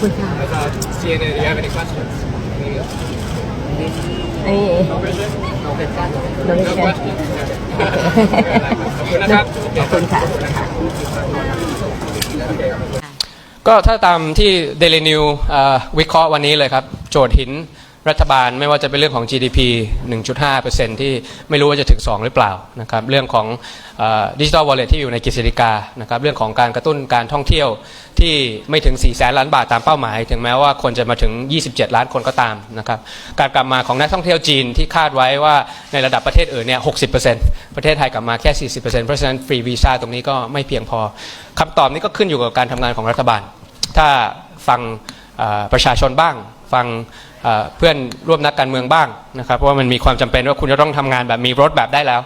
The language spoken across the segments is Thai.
คุณค่ะ That's all. CNN, do you have any questions? Any- ไอ้ No question? น้อง No เชน questions? ขอบคุณนะครับขอบคุณค่ะก็ถ้าตามที่ Daily New เอ่อวิเคราะห์วันนี้เลยครับ โจทย์หิน รัฐบาลไม่ว่าจะเป็นเรื่องของ GDP 1.5%ที่ไม่รู้ว่าจะถึง 2 หรือเปล่านะครับเรื่องของดิจิทัลวอลเล็ตที่อยู่ในกฤษฎีกานะครับเรื่องของการกระตุ้นการท่องเที่ยวที่ไม่ถึง 4 แสนล้านบาทตามเป้าหมาย ถึงแม้ว่าคนจะมาถึง 27 ล้านคนก็ตามนะครับการกลับมาของนักท่องเที่ยวจีนที่คาดไว้ว่าในระดับประเทศอื่นเนี่ย60%ประเทศไทยกลับมาแค่ 40%เพราะฉะนั้นฟรีวีซ่าตรงนี้ก็ไม่เพียงพอคำตอบนี้ก็ขึ้นอยู่กับการทำงานของรัฐบาล ถ้าฟังประชาชนบ้างฟัง เพื่อนร่วมนักการเมืองบ้างนะครับเพราะว่ามันมีความจำเป็นว่าคุณจะต้องทำงานแบบมีรถแบบได้แล้ว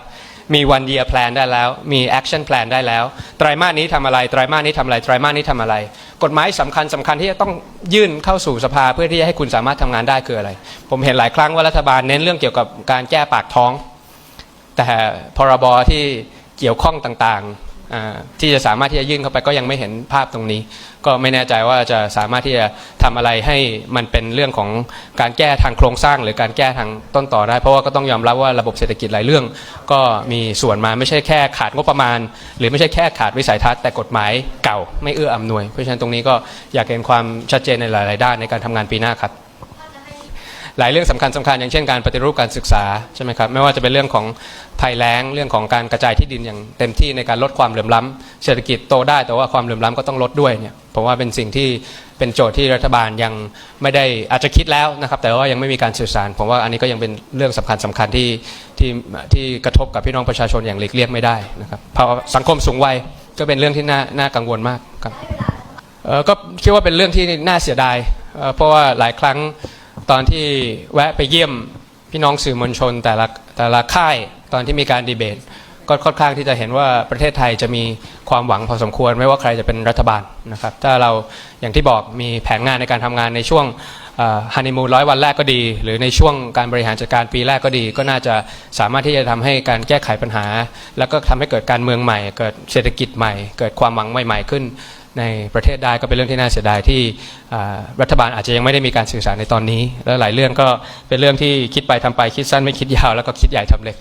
มี one year plan ได้แล้ว มี action plan ได้แล้ว ไตรมาสนี้ทำอะไร ไตรมาสนี้ทำอะไร ไตรมาสนี้ทำอะไร กฎหมายสำคัญสำคัญที่จะต้องยื่นเข้าสู่สภาเพื่อที่จะให้คุณสามารถทำงานได้คืออะไร ผมเห็นหลายครั้งว่ารัฐบาลเน้นเรื่องเกี่ยวกับการแก้ปากท้อง แต่พรบที่เกี่ยวข้องต่างๆ ที่จะสามารถที่จะยื่นเข้าไปก็ยังไม่เห็นภาพตรงนี้ ก็ไม่แน่ใจว่าจะสามารถที่จะทำอะไรให้มันเป็นเรื่องของการแก้ทางโครงสร้าง หรือการแก้ทางต้นต่อได้ เพราะว่าก็ต้องยอมรับว่าระบบเศรษฐกิจหลายเรื่อง ก็มีส่วนมาไม่ใช่แค่ขาดงบประมาณ หรือไม่ใช่แค่ขาดวิสัยทัศน์แต่กฎหมายเก่าไม่เอื้ออำนวย เพราะฉะนั้นตรงนี้ก็อยากเห็นความชัดเจนในหลาย ๆ ด้านในการทำงานปีหน้าครับ หลายเรื่องสำคัญสำคัญอย่างเช่นการปฏิรูปการศึกษาใช่ไหมครับไม่ว่าจะเป็นเรื่องของภัยแล้งเรื่องของการกระจายที่ดินอย่างเต็มที่ในการลดความเหลื่อมล้ำเศรษฐกิจโตได้แต่ว่าความเหลื่อมล้ำก็ต้องลดด้วยเนี่ยผมว่าเป็นสิ่งที่เป็นโจทย์ที่รัฐบาลยังไม่ได้อาจจะคิดแล้วนะครับ แต่ว่ายังไม่มีการสื่อสารผมว่าอันนี้ก็ยังเป็นเรื่องสำคัญสำคัญที่ที่ที่กระทบกับพี่น้องประชาชนอย่างหลีกเลี่ยงไม่ได้นะครับเพราะสังคมสูงวัยก็เป็นเรื่องที่น่าน่ากังวลมากครับก็คิดว่าเป็นเรื่องที่น่าเสียดายเพราะว่าหลายครั้ง ตอนที่แวะไปเยี่ยมพี่น้องสื่อมวลชนแต่ละแต่ละค่ายตอนที่มีการดีเบต ก็ค่อนข้างที่จะเห็นว่าประเทศไทยจะมีความหวังพอสมควร ไม่ว่าใครจะเป็นรัฐบาลนะครับ ถ้าเราอย่างที่บอกมีแผนงานในการทำงานในช่วงฮันนีมูนร้อยวันแรกก็ดี หรือในช่วงการบริหารจัดการปีแรกก็ดี ก็น่าจะสามารถที่จะทำให้การแก้ไขปัญหา แล้วก็ทำให้เกิดการเมืองใหม่ เกิดเศรษฐกิจใหม่ เกิดความหวังใหม่ ๆ ขึ้น ในประเทศได้ก็เป็นเรื่องที่น่าเสียดายที่รัฐบาลอาจจะยังไม่ได้มีการสื่อสารในตอนนี้ แล้วหลายเรื่องก็เป็นเรื่องที่คิดไปทำไปคิดสั้นไม่คิดยาว แล้วก็คิดใหญ่ทำเล็ก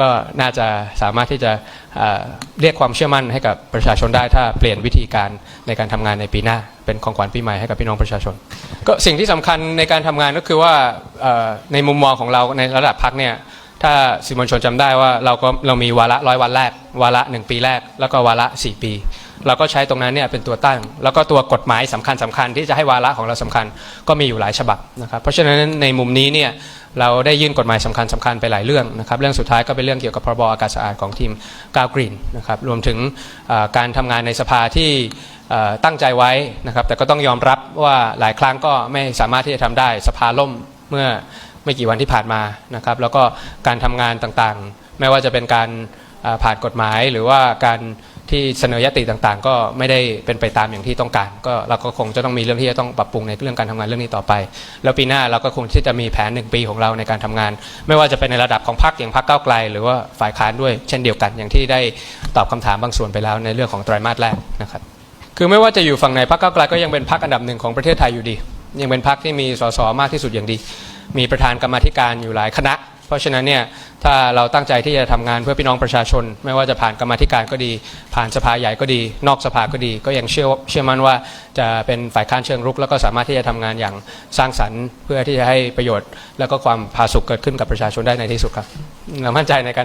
ก็น่าจะสามารถที่จะเรียกความเชื่อมั่นให้กับประชาชนได้ถ้าเปลี่ยนวิธีการในการทำงานในปีหน้า เป็นของขวัญปีใหม่ให้กับพี่น้องประชาชน ก็สิ่งที่สำคัญในการทำงานก็คือว่าในมุมมองของเราในระดับพักเนี่ยถ้าสื่อมวลชนจำได้ว่าเราก็เรามีวาระร้อยวันแรก วาระหนึ่งปีแรก แล้วก็วาระสี่ปี เราก็ใช้ตรงนั้นเนี่ยเป็นตัวตั้ง แล้วก็ตัวกฎหมายสำคัญสำคัญที่จะให้วาระของเราสำคัญก็มีอยู่หลายฉบับนะครับเพราะฉะนั้นในมุมนี้เนี่ยเราได้ยื่นกฎหมายสำคัญสำคัญไปหลายเรื่องนะครับเรื่องสุดท้ายก็เป็นเรื่องเกี่ยวกับพรบอากาศสะอาดของทีมกาวกรีนนะครับรวมถึงการทำงานในสภาที่ตั้งใจไว้นะครับแต่ก็ต้องยอมรับว่าหลายครั้งก็ไม่สามารถที่จะทำได้สภาล่มเมื่อไม่กี่วันที่ผ่านมานะครับแล้วก็การทำงานต่างๆ ไม่ว่าจะเป็นการผ่านกฎหมายหรือว่าการ ที่เสนอยติต่างๆ ก็ไม่ได้เป็นไปตามอย่างที่ต้องการ ก็เราก็คงจะต้องมีเรื่องที่จะต้องปรับปรุงในเรื่องการทำงานเรื่องนี้ต่อไป แล้วปีหน้าเราก็คงที่จะมีแผนหนึ่งปีของเราในการทำงาน ไม่ว่าจะเป็นในระดับของพรรคอย่างพรรคก้าวไกล หรือว่าฝ่ายค้านด้วย เช่นเดียวกันอย่างที่ได้ตอบคำถามบางส่วนไปแล้วในเรื่องของไตรมาสแรกนะครับคือไม่ว่าจะอยู่ฝั่งไหนพรรคก้าวไกลก็ยังเป็นพรรคอันดับหนึ่งของประเทศไทยอยู่ดี ยังเป็นพรรคที่มีสสมากที่สุดอย่างดี มีประธานกรรมธิการอยู่หลายคณะ เพราะฉะนั้นเนี่ยถ้าเราตั้งใจที่จะทำงานเพื่อพี่น้องประชาชน ไม่ว่าจะผ่านกรรมธิการก็ดี ผ่านสภาใหญ่ก็ดี นอกสภาก็ดี ก็ยังเชื่อเชื่อมั่นว่าจะเป็นฝ่ายค้านเชิงรุก แล้วก็สามารถที่จะทำงานอย่างสร้างสรรค์ เพื่อที่จะให้ประโยชน์ แล้วก็ความผาสุกเกิดขึ้นกับประชาชนได้ในที่สุดครับเรามั่นใจในการ